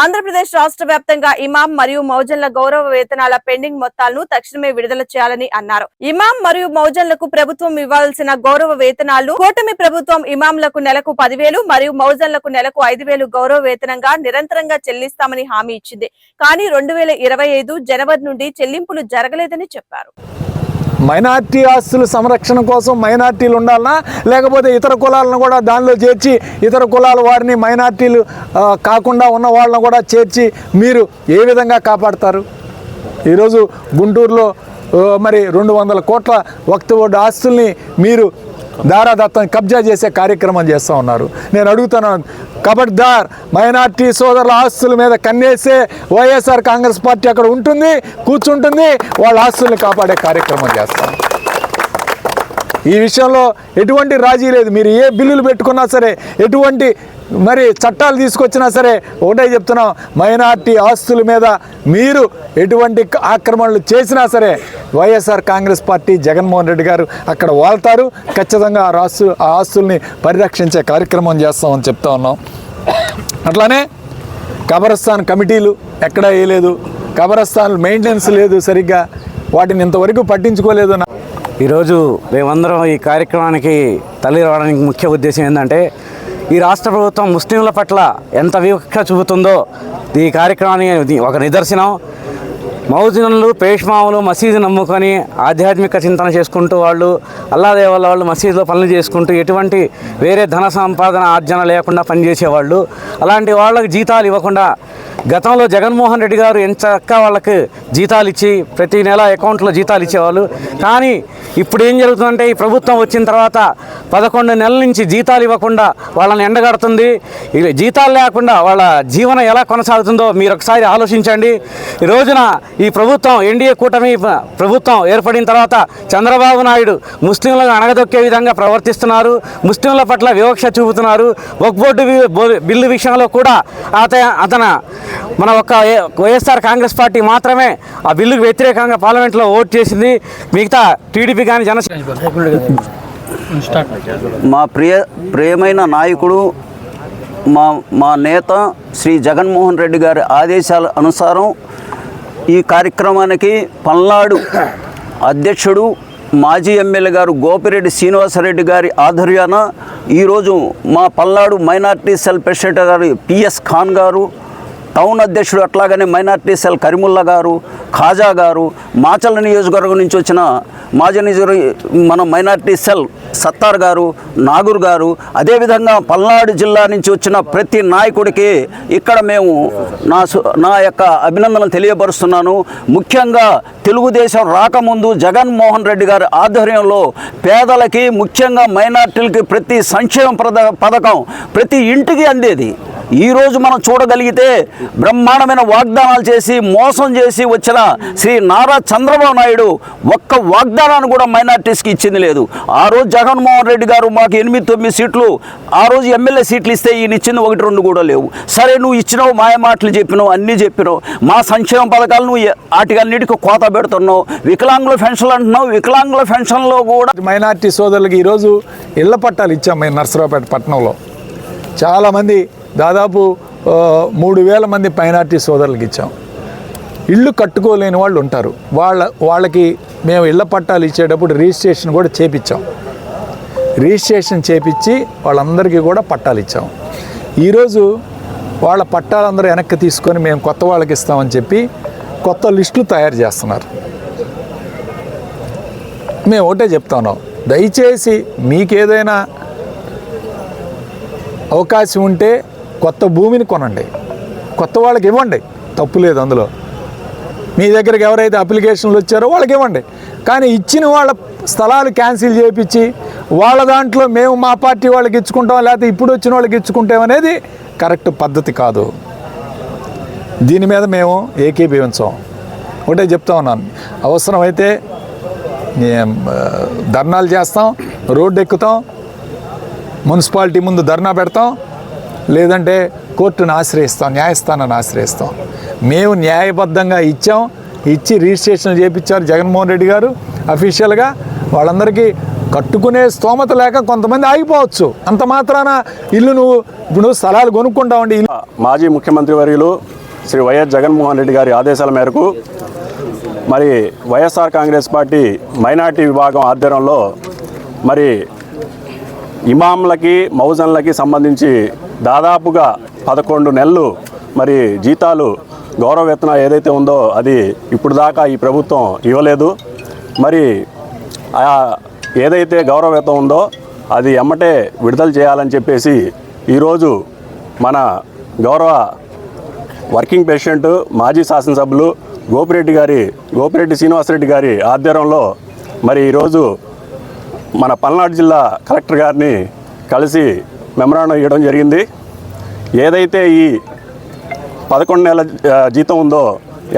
ఆంధ్రప్రదేశ్ రాష్ట్ర వ్యాప్తంగా ఇమాం మరియు మౌజన్ల గౌరవ వేతనాల పెండింగ్ మొత్తాలను తక్షణమే విడుదల చేయాలని అన్నారు. ఇమాం మరియు మౌజన్లకు ప్రభుత్వం ఇవ్వాల్సిన గౌరవ వేతనాలు కూటమి ప్రభుత్వం ఇమాంలకు నెలకు పదివేలు మరియు మౌజన్లకు నెలకు ఐదు వేలు గౌరవ వేతనంగా నిరంతరంగా చెల్లిస్తామని హామీ ఇచ్చింది. కానీ రెండు వేల ఇరవై ఐదు జనవరి నుండి చెల్లింపులు జరగలేదని చెప్పారు. మైనార్టీ ఆస్తుల సంరక్షణ కోసం మైనార్టీలు ఉండాలనా? లేకపోతే ఇతర కులాలను కూడా దానిలో చేర్చి ఇతర కులాల వారిని మైనార్టీలు కాకుండా ఉన్న వాళ్ళని కూడా చేర్చి మీరు ఏ విధంగా కాపాడతారు? ఈరోజు గుంటూరులో మరి రెండు వందల కోట్ల వక్త ఆస్తుల్ని మీరు దారాదత్తం కబ్జా చేసే కార్యక్రమం చేస్తూ ఉన్నారు. నేను అడుగుతున్నాను కబడ్దార్ మైనార్టీ సోదరుల ఆస్తుల మీద కన్నేసే వైఎస్ఆర్ కాంగ్రెస్ పార్టీ అక్కడ ఉంటుంది కూర్చుంటుంది వాళ్ళ ఆస్తుల్ని కాపాడే కార్యక్రమం చేస్తాం. ఈ విషయంలో ఎటువంటి రాజీ లేదు. మీరు ఏ బిల్లులు పెట్టుకున్నా సరే ఎటువంటి మరి చట్టాలు తీసుకొచ్చినా సరే ఒకటే చెప్తున్నాం మైనార్టీ ఆస్తుల మీద మీరు ఎటువంటి ఆక్రమణలు చేసినా సరే YSR Congress party Jaganmohan Reddy గారు అక్కడ వాళ్తారు. ఖచ్చితంగా ఆ రాస్తు ఆ ఆస్తుల్ని పరిరక్షించే కార్యక్రమం చేస్తామని చెప్తా ఉన్నాం. అట్లానే కబరస్థాన్ కమిటీలు ఎక్కడా వేయలేదు. కబరస్థాన్ మెయింటెనెన్స్ లేదు సరిగ్గా. వాటిని ఇంతవరకు పట్టించుకోలేదు. ఈరోజు మేమందరం ఈ కార్యక్రమానికి తల్లి రావడానికి ముఖ్య ఉద్దేశం ఏంటంటే ఈ రాష్ట్ర ప్రభుత్వం ముస్లింల పట్ల ఎంత వివక్ష చూపుతుందో ఈ కార్యక్రమానికి ఒక నిదర్శనం. మౌజనులు పేష్మాములు మసీదు నమ్ముకొని ఆధ్యాత్మిక చింతన చేసుకుంటూ వాళ్ళు అల్లాదేవాళ్ళ వాళ్ళు మసీదులో పనులు చేసుకుంటూ ఎటువంటి వేరే ధన సంపాదన ఆర్జన లేకుండా పనిచేసేవాళ్ళు. అలాంటి వాళ్ళకి జీతాలు ఇవ్వకుండా గతంలో జగన్మోహన్ రెడ్డి గారు ఎంత వాళ్ళకి జీతాలు ఇచ్చి ప్రతి నెల అకౌంట్లో జీతాలు ఇచ్చేవాళ్ళు. కానీ ఇప్పుడు ఏం జరుగుతుందంటే ఈ ప్రభుత్వం వచ్చిన తర్వాత పదకొండు నెలల నుంచి జీతాలు ఇవ్వకుండా వాళ్ళని ఎండగడుతుంది. జీతాలు లేకుండా వాళ్ళ జీవనం ఎలా కొనసాగుతుందో మీరు ఒకసారి ఆలోచించండి. ఈ రోజున ఈ ప్రభుత్వం ఎన్డీఏ కూటమి ప్రభుత్వం ఏర్పడిన తర్వాత చంద్రబాబు నాయుడు ముస్లింలను అణగదొక్కే విధంగా ప్రవర్తిస్తున్నారు. ముస్లింల పట్ల వివక్ష చూపుతున్నారు. వక్ బోర్డు బో- బిల్లు విషయంలో కూడా అత అతను మన ఒక్క వైఎస్ఆర్ కాంగ్రెస్ పార్టీ మాత్రమే ఆ బిల్లుకు వ్యతిరేకంగా పార్లమెంట్లో ఓటు చేసింది మిగతా టీడీపీ కానీ జనసేన. మా ప్రియ ప్రియమైన నాయకుడు మా మా నేత శ్రీ జగన్మోహన్ రెడ్డి గారి ఆదేశాల అనుసారం ఈ కార్యక్రమానికి పల్నాడు అధ్యక్షుడు మాజీ ఎమ్మెల్యే గారు గోపిరెడ్డి శ్రీనివాసరెడ్డి గారి ఆధ్వర్యాన ఈరోజు మా పల్నాడు మైనార్టీ సెల్ ప్రెసిడెంట్ గారు పిఎస్ ఖాన్ గారు టౌన్ అధ్యక్షుడు అట్లాగనే మైనార్టీ సెల్ కరిముల్లా గారు ఖాజా గారు మాచల్ నియోజకవర్గం నుంచి వచ్చిన మాజీ నియోజకవర్గ మన మైనార్టీ సెల్ సత్తార్ గారు నాగూర్ గారు అదేవిధంగా పల్నాడు జిల్లా నుంచి వచ్చిన ప్రతి నాయకుడికి ఇక్కడ మేము నా సు- నా యొక్క అభినందనలు తెలియపరుస్తున్నాను. ముఖ్యంగా తెలుగుదేశం రాకముందు జగన్మోహన్ రెడ్డి గారి ఆధ్వర్యంలో పేదలకి ముఖ్యంగా మైనార్టీలకి ప్రతి సంక్షేమ ప్రద పథకం ప్రతి ఇంటికి అందేది. ఈరోజు మనం చూడగలిగితే బ్రహ్మాండమైన వాగ్దానాలు చేసి మోసం చేసి వచ్చిన శ్రీ నారా చంద్రబాబు నాయుడు ఒక్క వాగ్దానాన్ని కూడా మైనార్టీస్కి ఇచ్చింది లేదు. ఆ రోజు జగన్మోహన్ రెడ్డి గారు మాకు ఎనిమిది తొమ్మిది సీట్లు ఆ రోజు ఎమ్మెల్యే సీట్లు ఇస్తే ఈయన ఇచ్చింది ఒకటి రెండు కూడా లేవు. సరే నువ్వు ఇచ్చినావు మాయ మాటలు చెప్పినావు అన్నీ చెప్పినావు. మా సంక్షేమ పథకాలు నువ్వు వాటికన్నిటికీ కోత పెడుతున్నావు. వికలాంగుల పెన్షన్లు అంటున్నావు. వికలాంగుల పెన్షన్లో కూడా మైనార్టీ సోదరులకి ఈరోజు ఇళ్ళ పట్టాలు ఇచ్చాం మేము నర్సరావుపేట పట్టణంలో చాలామంది దాదాపు మూడు వేల మంది పైనార్టీ సోదరులకు ఇచ్చాం. ఇల్లు కట్టుకోలేని వాళ్ళు ఉంటారు. వాళ్ళ వాళ్ళకి మేము ఇళ్ళ పట్టాలు ఇచ్చేటప్పుడు రిజిస్ట్రేషన్ కూడా చేపించాం రిజిస్ట్రేషన్ చేపించి వాళ్ళందరికీ కూడా పట్టాలు ఇచ్చాం. ఈరోజు వాళ్ళ పట్టాలందరూ వెనక్కి తీసుకొని మేము కొత్త వాళ్ళకి ఇస్తామని చెప్పి కొత్త లిస్టులు తయారు చేస్తున్నారు. మేము ఒకటే చెప్తాను దయచేసి మీకేదైనా అవకాశం ఉంటే కొత్త భూమిని కొనండి. కొత్త వాళ్ళకి ఇవ్వండి. తప్పు లేదు అందులో. మీ దగ్గరికి ఎవరైతే అప్లికేషన్లు వచ్చారో వాళ్ళకి ఇవ్వండి. కానీ ఇచ్చిన వాళ్ళ స్థలాలు క్యాన్సిల్ చేయించి వాళ్ళ దాంట్లో మేము మా పార్టీ వాళ్ళకి ఇచ్చుకుంటాం లేకపోతే ఇప్పుడు వచ్చిన వాళ్ళకి ఇచ్చుకుంటాం అనేది కరెక్ట్ పద్ధతి కాదు. దీని మీద మేము ఏకీభవించాం. ఒకటే చెప్తా ఉన్నాను. అవసరమైతే ధర్నాలు చేస్తాం రోడ్డు ఎక్కుతాం మున్సిపాలిటీ ముందు ధర్నా పెడతాం లేదంటే కోర్టును ఆశ్రయిస్తాం న్యాయస్థానాన్ని ఆశ్రయిస్తాం. మేము న్యాయబద్ధంగా ఇచ్చాం ఇచ్చి రిజిస్ట్రేషన్ చేయించారు జగన్మోహన్ రెడ్డి గారు అఫీషియల్గా. వాళ్ళందరికీ కట్టుకునే స్తోమత లేక కొంతమంది ఆగిపోవచ్చు. అంత మాత్రాన ఇల్లు నువ్వు ఇప్పుడు స్థలాలు కొనుక్కుంటావండి ఇల్లు మాజీ ముఖ్యమంత్రి వర్యులు శ్రీ వైఎస్ జగన్మోహన్ రెడ్డి గారి ఆదేశాల మేరకు మరి వైఎస్ఆర్ కాంగ్రెస్ పార్టీ మైనార్టీ విభాగం ఆధ్వర్యంలో మరి ఇమాంలకి మౌజన్లకి సంబంధించి దాదాపుగా పదకొండు నెలలు మరి జీతాలు గౌరవ వేతనం ఏదైతే ఉందో అది ఇప్పుడు దాకా ఈ ప్రభుత్వం ఇవ్వలేదు. మరి ఏదైతే గౌరవ వేతనం ఉందో అది ఎమ్మటే విడుదల చేయాలని చెప్పేసి ఈరోజు మన గౌరవ వర్కింగ్ ప్రెసిడెంట్ మాజీ శాసనసభ్యులు గోపిరెడ్డి గారి గోపిరెడ్డి శ్రీనివాసరెడ్డి గారి ఆధ్వర్యంలో మరి ఈరోజు మన పల్నాడు జిల్లా కలెక్టర్ గారిని కలిసి మెమరాండం ఇవ్వడం జరిగింది. ఏదైతే ఈ పదకొండు నెలల జీతం ఉందో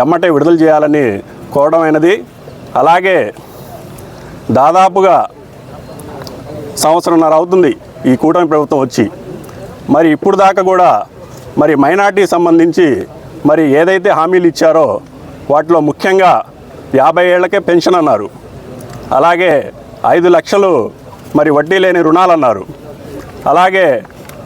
ఎమ్మటే విడుదల చేయాలని కోరడమైనది అలాగే దాదాపుగా సంవత్సరంన్నర అవుతుంది ఈ కూటమి ప్రభుత్వం వచ్చి. మరి ఇప్పుడు దాకా కూడా మరి మైనార్టీ సంబంధించి మరి ఏదైతే హామీలు ఇచ్చారో వాటిలో ముఖ్యంగా యాభై ఏళ్ళకే పెన్షన్ అన్నారు. అలాగే ఐదు లక్షలు మరి వడ్డీ లేని రుణాలు అన్నారు అలాగే